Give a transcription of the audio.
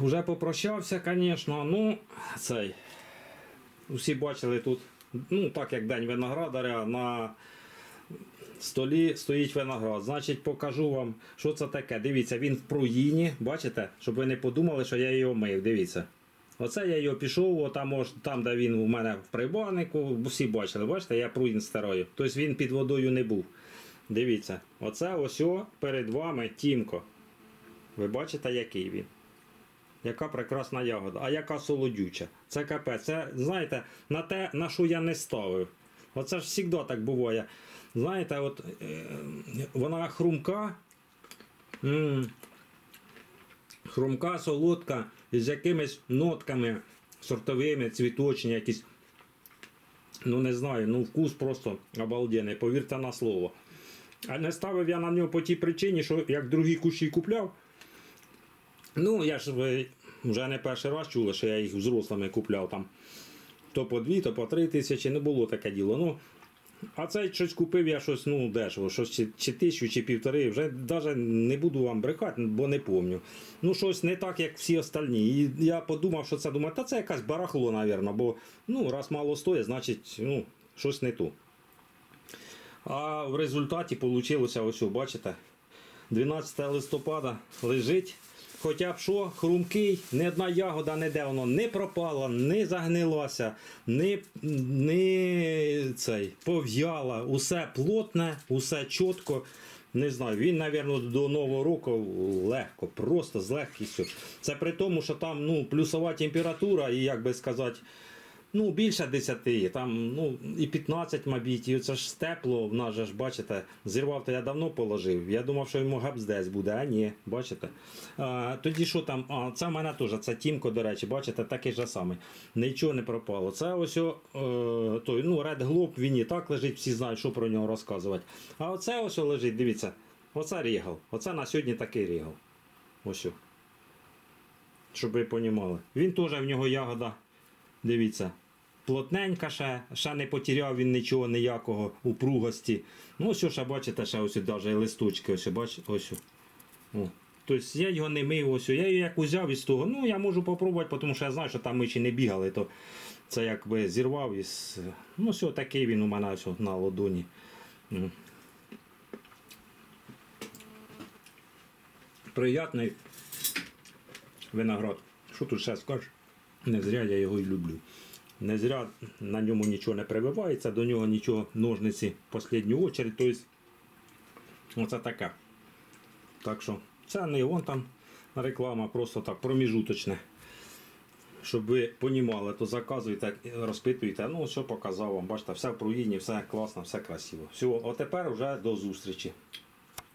вже попрощався, звісно. Ну, цей. Усі бачили тут, ну, так як День виноградаря, на столі стоїть виноград. Значить, покажу вам, що це таке. Дивіться, він в пруїні, бачите, щоб ви не подумали, що я його мив. Дивіться. Оце я його пішов, о, там, де він у мене в приборнику, всі бачили, бачите, я пруїн старою. Тобто він під водою не був. Дивіться, оце ось перед вами тімко. Ви бачите, який він? Яка прекрасна ягода, а яка солодюча. Це капець. Це, знаєте, на те, на що я не ставив. Оце ж завжди так буває. Знаєте, от е, вона хрумка. м, хрумка, солодка, з якимись нотками сортовими, цвіточні якісь. Ну не знаю, ну вкус просто обалденний, повірте на слово. А не ставив я на нього по тій причині, що як другі кущі купляв. Ну, я ж ви вже не перший раз чули, що я їх взрослими купляв там. То по дві, то по три тисячі, не було таке діло. Ну, а цей щось купив я щось, ну, дешево, щось чи, чи тисячу, чи півтори. Вже навіть не буду вам брехати, бо не пам'ятаю. Ну, щось не так, як всі остальні. І я подумав, що це думаю, та це якась барахло, мабуть, бо ну, раз мало стоїть, значить, ну, щось не то. А в результаті вийшло ось, бачите, 12 листопада лежить. Хоча б що, хрумкий, ні одна ягода ніде воно не пропала, не загнилася, не, не цей, пов'яла. Усе плотне, усе чітко. Не знаю, він, мабуть, до Нового року легко, просто з легкістю. Це при тому, що там ну, плюсова температура, і як би сказати, ну, більше 10, там, ну, і 15, мабуть, і це ж тепло, в нас же ж, бачите, зірвав то я давно положив. Я думав, що йому габздець буде, а ні, бачите. А, тоді що там, а, це в мене теж, це Тімко, до речі, бачите, такий же самий. Нічого не пропало. Це ось о, е, той, ну, Red Globe, він і так лежить, всі знають, що про нього розказувати. А оце ось лежить, дивіться, оце рігал. Оце на сьогодні такий рігал. Ось. Щоб ви розуміли. Він теж в нього ягода. Дивіться. Плотненька ще, ще не потеряв він нічого ніякого упругості. Ну, ось ще бачите, ще ось навіть листочки, ось бачите, ось. О. Тобто я його не мив, ось. Я його як узяв із того. Ну, я можу попробувати, тому що я знаю, що там ми ще не бігали, то це якби зірвав із. Ну, все, такий він у мене ось на ладоні. Приятний виноград. Що тут ще скажеш? Не зря я його і люблю. Не зря на ньому нічого не прививається, до нього нічого ножниці в останню очередь. Тобто, оце таке. Так що це не вон там реклама, просто так проміжуточне. Щоб ви понімали, то заказуйте, розпитуйте. Ну, що показав вам. Бачите, все в проїні, все класно, все красиво. Все, а тепер вже до зустрічі.